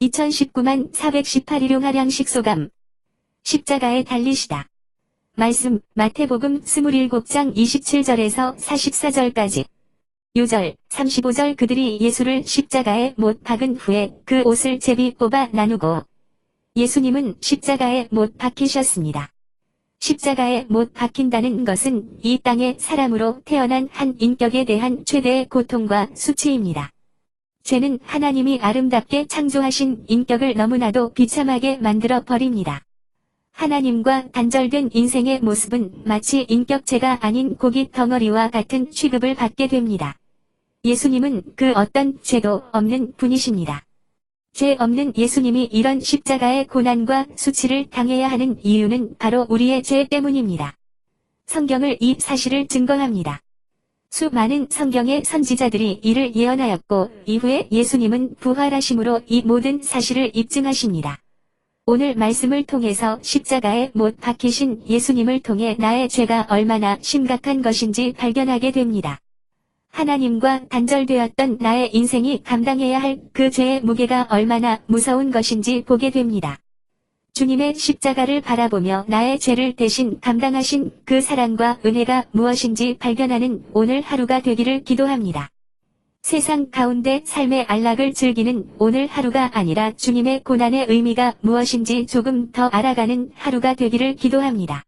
2019만 418일용 하량식 소감. 십자가에 달리시다. 말씀, 마태복음 27장 27절에서 44절까지. 요절, 35절 그들이 예수를 십자가에 못 박은 후에 그 옷을 제비 뽑아 나누고 예수님은 십자가에 못 박히셨습니다. 십자가에 못 박힌다는 것은 이 땅의 사람으로 태어난 한 인격에 대한 최대의 고통과 수치입니다. 죄는 하나님이 아름답게 창조하신 인격을 너무나도 비참하게 만들어 버립니다. 하나님과 단절된 인생의 모습은 마치 인격체가 아닌 고깃 덩어리와 같은 취급을 받게 됩니다. 예수님은 그 어떤 죄도 없는 분이십니다. 죄 없는 예수님이 이런 십자가의 고난과 수치를 당해야 하는 이유는 바로 우리의 죄 때문입니다. 성경을 이 사실을 증거합니다. 수많은 성경의 선지자들이 이를 예언하였고 이후에 예수님은 부활하심으로 이 모든 사실을 입증하십니다. 오늘 말씀을 통해서 십자가에 못 박히신 예수님을 통해 나의 죄가 얼마나 심각한 것인지 발견하게 됩니다. 하나님과 단절되었던 나의 인생이 감당해야 할 그 죄의 무게가 얼마나 무서운 것인지 보게 됩니다. 주님의 십자가를 바라보며 나의 죄를 대신 감당하신 그 사랑과 은혜가 무엇인지 발견하는 오늘 하루가 되기를 기도합니다. 세상 가운데 삶의 안락을 즐기는 오늘 하루가 아니라 주님의 고난의 의미가 무엇인지 조금 더 알아가는 하루가 되기를 기도합니다.